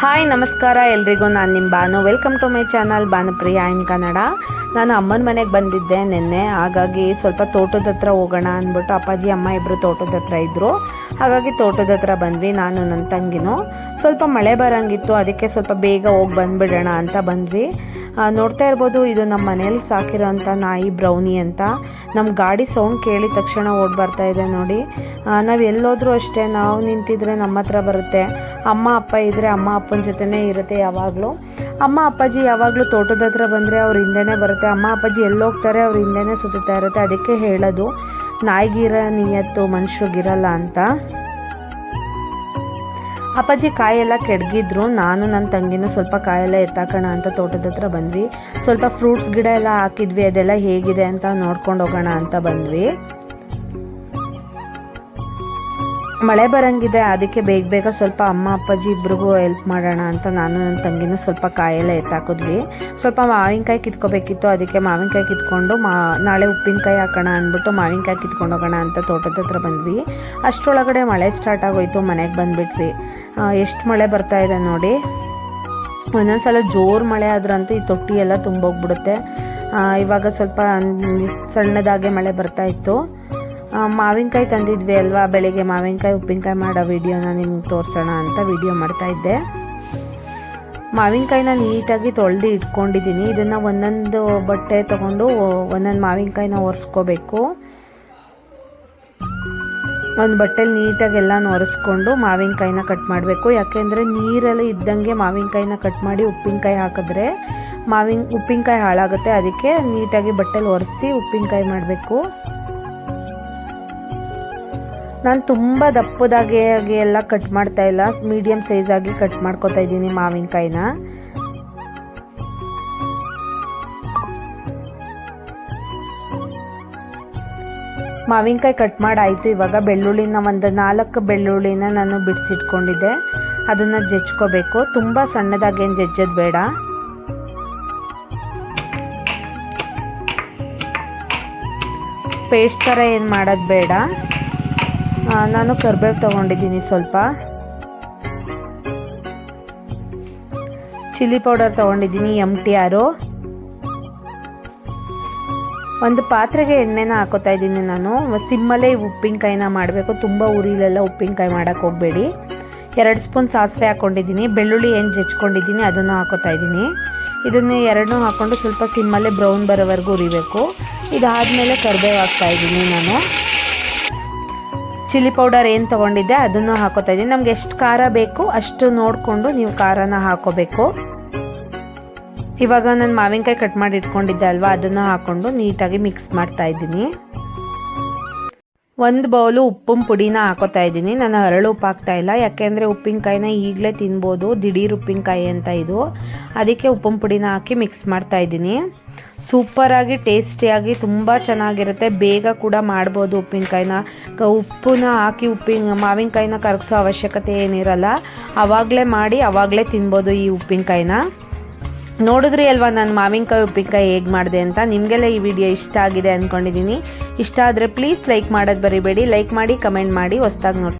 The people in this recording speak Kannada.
ಹಾಯ್ ನಮಸ್ಕಾರ. ಎಲ್ರಿಗೂ ನಾನು ನಿಮ್ಮ Banu. Welcome to my channel Bhanupriya in Kannada ನಾನು ಅಮ್ಮನ ಮನೆಗೆ ಬಂದಿದ್ದೆ ನಿನ್ನೆ. ಹಾಗಾಗಿ ಸ್ವಲ್ಪ ತೋಟದ ಹತ್ರ ಹೋಗೋಣ ಅಂದ್ಬಿಟ್ಟು ಅಪ್ಪಾಜಿ, ಅಮ್ಮ ಇಬ್ಬರು ತೋಟದ ಹತ್ರ ಇದ್ದರು ಹಾಗಾಗಿ ತೋಟದ ಹತ್ರ ಬಂದ್ವಿ, ನಾನು ನನ್ನ ತಂಗಿನೂ. ಸ್ವಲ್ಪ ಮಳೆ ಬರಂಗಿತ್ತು, ಅದಕ್ಕೆ ಸ್ವಲ್ಪ ಬೇಗ ಹೋಗಿ ಬಂದುಬಿಡೋಣ ಅಂತ ಬಂದ್ವಿ. ನೋಡ್ತಾ ಇರ್ಬೋದು, ಇದು ನಮ್ಮ ಮನೇಲಿ ಸಾಕಿರೋಂಥ ನಾಯಿ ಬ್ರೌನಿ ಅಂತ. ನಮ್ಮ ಗಾಡಿ ಸೌಂಡ್ ಕೇಳಿದ ತಕ್ಷಣ ಓಡ್ ಬರ್ತಾ ಇದೆ ನೋಡಿ. ನಾವು ಎಲ್ಲೋದ್ರೂ ಅಷ್ಟೇ, ನಾವು ನಿಂತಿದ್ರೆ ನಮ್ಮ ಹತ್ರ ಬರುತ್ತೆ. ಅಮ್ಮ, ಅಪ್ಪ ಇದ್ದರೆ ಅಮ್ಮ, ಅಪ್ಪನ ಜೊತೆನೇ ಇರುತ್ತೆ ಯಾವಾಗಲೂ. ಅಮ್ಮ, ಅಪ್ಪಾಜಿ ಯಾವಾಗಲೂ ತೋಟದ ಹತ್ರ ಬಂದರೆ ಅವ್ರ ಹಿಂದೆನೇ ಬರುತ್ತೆ. ಅಮ್ಮ, ಅಪ್ಪಾಜಿ ಎಲ್ಲೋಗ್ತಾರೆ ಅವ್ರ ಹಿಂದೆನೇ ಸುತ್ತಾ ಇರುತ್ತೆ. ಅದಕ್ಕೆ ಹೇಳೋದು, ನಾಯಿಗಿರ ನಿಯತ್ತು, ಮನುಷ್ಯಗಿರಲ್ಲ ಅಂತ. ಅಪ್ಪಾಜಿ ಕಾಯೆಲ್ಲ ಕೆಡ್ಗಿದ್ರು. ನಾನು ನನ್ನ ತಂಗಿನೂ ಸ್ವಲ್ಪ ಕಾಯೆಲ್ಲ ಎತ್ತಾಕೋಣ ಅಂತ ತೋಟದ ಹತ್ರ ಬಂದ್ವಿ. ಸ್ವಲ್ಪ ಫ್ರೂಟ್ಸ್ ಗಿಡ ಎಲ್ಲ ಹಾಕಿದ್ವಿ. ಅದೆಲ್ಲ ಹೇಗಿದೆ ಅಂತ ನೋಡ್ಕೊಂಡು ಹೋಗೋಣ ಅಂತ ಬಂದ್ವಿ. ಮಳೆ ಬರಂಗಿದೆ. ಅದಕ್ಕೆ ಬೇಗ ಬೇಗ ಸ್ವಲ್ಪ ಅಮ್ಮ, ಅಪ್ಪಾಜಿ ಇಬ್ರಿಗೂ ಹೆಲ್ಪ್ ಮಾಡೋಣ ಅಂತ ನಾನು ನನ್ನ ತಂಗಿನೂ ಸ್ವಲ್ಪ ಕಾಯೆಲ್ಲ ಎತ್ತಾಕಿದ್ವಿ. ಸ್ವಲ್ಪ ಮಾವಿನಕಾಯಿ ಕಿತ್ಕೋಬೇಕಿತ್ತು, ಅದಕ್ಕೆ ಮಾವಿನಕಾಯಿ ಕಿತ್ಕೊಂಡು ಮಾ, ನಾಳೆ ಉಪ್ಪಿನಕಾಯಿ ಹಾಕೋಣ ಅಂದ್ಬಿಟ್ಟು ಮಾವಿನಕಾಯಿ ಕಿತ್ಕೊಂಡು ಹೋಗೋಣ ಅಂತ ತೋಟದ ಹತ್ರ ಬಂದ್ವಿ. ಅಷ್ಟರೊಳಗಡೆ ಮಳೆ ಸ್ಟಾರ್ಟ್ ಆಗೋಯ್ತು, ಮನೆಗೆ ಬಂದ್ಬಿಟ್ವಿ. ಎಷ್ಟು ಮಳೆ ಬರ್ತಾ ಇದೆ ನೋಡಿ. ಒಂದೊಂದ್ಸಲ ಜೋರು ಮಳೆ ಆದ್ರಂತೂ ಈ ತೊಟ್ಟಿ ಎಲ್ಲ ತುಂಬೋಗ್ಬಿಡುತ್ತೆ. ಇವಾಗ ಸ್ವಲ್ಪ ಸಣ್ಣದಾಗೆ ಮಳೆ ಬರ್ತಾ ಇತ್ತು. ಮಾವಿನಕಾಯಿ ತಂದಿದ್ವಿ ಅಲ್ವಾ? ಬೆಳಿಗ್ಗೆ ಮಾವಿನಕಾಯಿ, ಉಪ್ಪಿನಕಾಯಿ ಮಾಡೋ ವಿಡಿಯೋನ ನಿಮ್ಗೆ ತೋರಿಸೋಣ ಅಂತ ವಿಡಿಯೋ ಮಾಡ್ತಾ ಇದ್ದೆ. ಮಾವಿನಕಾಯಿನ ನೀಟಾಗಿ ತೊಳೆದು ಇಟ್ಕೊಂಡಿದ್ದೀನಿ. ಇದನ್ನು ಒಂದೊಂದು ಬಟ್ಟೆ ತಗೊಂಡು ಒಂದೊಂದು ಮಾವಿನಕಾಯಿನ ಒರೆಸ್ಕೋಬೇಕು. ಒಂದು ಬಟ್ಟೆಲಿ ನೀಟಾಗಿ ಎಲ್ಲ ಒರೆಸ್ಕೊಂಡು ಮಾವಿನಕಾಯಿನ ಕಟ್ ಮಾಡಬೇಕು. ಯಾಕೆಂದರೆ ನೀರೆಲ್ಲ ಇದ್ದಂಗೆ ಮಾವಿನಕಾಯಿನ ಕಟ್ ಮಾಡಿ ಉಪ್ಪಿನಕಾಯಿ ಹಾಕಿದ್ರೆ ಮಾವಿನ ಉಪ್ಪಿನಕಾಯಿ ಹಾಳಾಗುತ್ತೆ. ಅದಕ್ಕೆ ನೀಟಾಗಿ ಬಟ್ಟೆಲಿ ಒರೆಸಿ ಉಪ್ಪಿನಕಾಯಿ ಮಾಡಬೇಕು. ನಾನು ತುಂಬ ದಪ್ಪದಾಗೆ ಎಲ್ಲ ಕಟ್ ಮಾಡ್ತಾ ಇಲ್ಲ. ಮೀಡಿಯಮ್ ಆಗಿ ಕಟ್ ಮಾಡ್ಕೊತಾ ಇದ್ದೀನಿ ಮಾವಿನಕಾಯಿನ. ಮಾವಿನಕಾಯಿ ಕಟ್ ಮಾಡಾಯಿತು. ಇವಾಗ ಬೆಳ್ಳುಳ್ಳಿನ ಒಂದು ನಾಲ್ಕು ಬೆಳ್ಳುಳ್ಳಿನ ನಾನು ಬಿಡಿಸಿಟ್ಕೊಂಡಿದ್ದೆ. ಅದನ್ನು ಜಜ್ಕೋಬೇಕು. ತುಂಬ ಸಣ್ಣದಾಗೇನು ಜಜ್ಜೋದು ಬೇಡ. ಪೇಸ್ಟ್ ಥರ ಏನು ಮಾಡೋದು ಬೇಡ. ನಾನು ಕರ್ಬೇವು ತೊಗೊಂಡಿದ್ದೀನಿ ಸ್ವಲ್ಪ. ಚಿಲ್ಲಿ ಪೌಡರ್ ತೊಗೊಂಡಿದ್ದೀನಿ ಎಂ ಟಿ ಆರು. ಒಂದು ಪಾತ್ರೆಗೆ ಎಣ್ಣೆನ ಹಾಕೋತಾ ಇದ್ದೀನಿ ನಾನು. ಸಿಮ್ಮಲ್ಲೇ ಉಪ್ಪಿನಕಾಯಿನ ಮಾಡಬೇಕು. ತುಂಬ ಉರಿಲೆಲ್ಲ ಉಪ್ಪಿನಕಾಯಿ ಮಾಡೋಕ್ಕೆ ಹೋಗಬೇಡಿ. ಎರಡು ಸ್ಪೂನ್ ಸಾಸಿವೆ ಹಾಕ್ಕೊಂಡಿದ್ದೀನಿ ಬೆಳ್ಳುಳ್ಳಿ ಏನು ಜಜ್ಕೊಂಡಿದ್ದೀನಿ ಅದನ್ನು ಹಾಕೋತಾ ಇದ್ದೀನಿ. ಇದನ್ನು ಎರಡನ್ನೂ ಹಾಕ್ಕೊಂಡು ಸ್ವಲ್ಪ ಸಿಮ್ಮಲ್ಲೇ ಬ್ರೌನ್ ಬರೋವರೆಗೂ ಉರಿಬೇಕು. ಇದಾದಮೇಲೆ ಕರಿಬೇವು ಹಾಕ್ತಾ ಇದ್ದೀನಿ ನಾನು. ಚಿಲ್ಲಿ ಪೌಡರ್ ಏನು ತೊಗೊಂಡಿದ್ದೆ ಅದನ್ನು ಹಾಕೋತಾ ಇದ್ದೀನಿ. ನಮ್ಗೆ ಎಷ್ಟು ಖಾರ ಬೇಕು ಅಷ್ಟು ನೋಡಿಕೊಂಡು ನೀವು ಖಾರನ ಹಾಕೋಬೇಕು. ಇವಾಗ ನಾನು ಮಾವಿನಕಾಯಿ ಕಟ್ ಮಾಡಿ ಇಟ್ಕೊಂಡಿದ್ದೆ ಅಲ್ವಾ, ಅದನ್ನು ಹಾಕೊಂಡು ನೀಟಾಗಿ ಮಿಕ್ಸ್ ಮಾಡ್ತಾ ಇದ್ದೀನಿ. ಒಂದು ಬೌಲು ಉಪ್ಪಿನ ಪುಡಿನ ಹಾಕೋತಾ ಇದ್ದೀನಿ. ನಾನು ಹರಳು ಉಪ್ಪು ಹಾಕ್ತಾ ಇಲ್ಲ. ಯಾಕೆಂದರೆ ಉಪ್ಪಿನಕಾಯಿನ ಈಗಲೇ ತಿನ್ಬೋದು. ದಿಢೀರ್ ಉಪ್ಪಿನಕಾಯಿ ಅಂತ ಇದು. ಅದಕ್ಕೆ ಉಪ್ಪಿನ ಪುಡಿನ ಹಾಕಿ ಮಿಕ್ಸ್ ಮಾಡ್ತಾ ಇದ್ದೀನಿ. ಸೂಪರಾಗಿ ಟೇಸ್ಟಿಯಾಗಿ ತುಂಬ ಚೆನ್ನಾಗಿರುತ್ತೆ. ಬೇಗ ಕೂಡ ಮಾಡ್ಬೋದು ಉಪ್ಪಿನಕಾಯಿನ. ಕ ಉಪ್ಪನ್ನ ಹಾಕಿ ಉಪ್ಪಿನ, ಮಾವಿನಕಾಯಿನ ಕರಗಿಸೋ ಅವಶ್ಯಕತೆ ಏನಿರಲ್ಲ. ಆವಾಗಲೇ ಮಾಡಿ, ಅವಾಗಲೇ ತಿನ್ಬೋದು ಈ ಉಪ್ಪಿನಕಾಯಿನ. ನೋಡಿದ್ರಿ ಅಲ್ವಾ ನಾನು ಮಾವಿನಕಾಯಿ, ಉಪ್ಪಿನಕಾಯಿ ಹೇಗೆ ಮಾಡಿದೆ ಅಂತ? ನಿಮಗೆಲ್ಲ ಈ ವಿಡಿಯೋ ಇಷ್ಟ ಆಗಿದೆ ಅಂದ್ಕೊಂಡಿದ್ದೀನಿ ಇಷ್ಟ ಆದರೆ ಪ್ಲೀಸ್ ಲೈಕ್ ಮಾಡೋದು ಬರಿಬೇಡಿ ಲೈಕ್ ಮಾಡಿ ಕಮೆಂಟ್ ಮಾಡಿ, ಹೊಸ್ದಾಗಿ ನೋಡಿ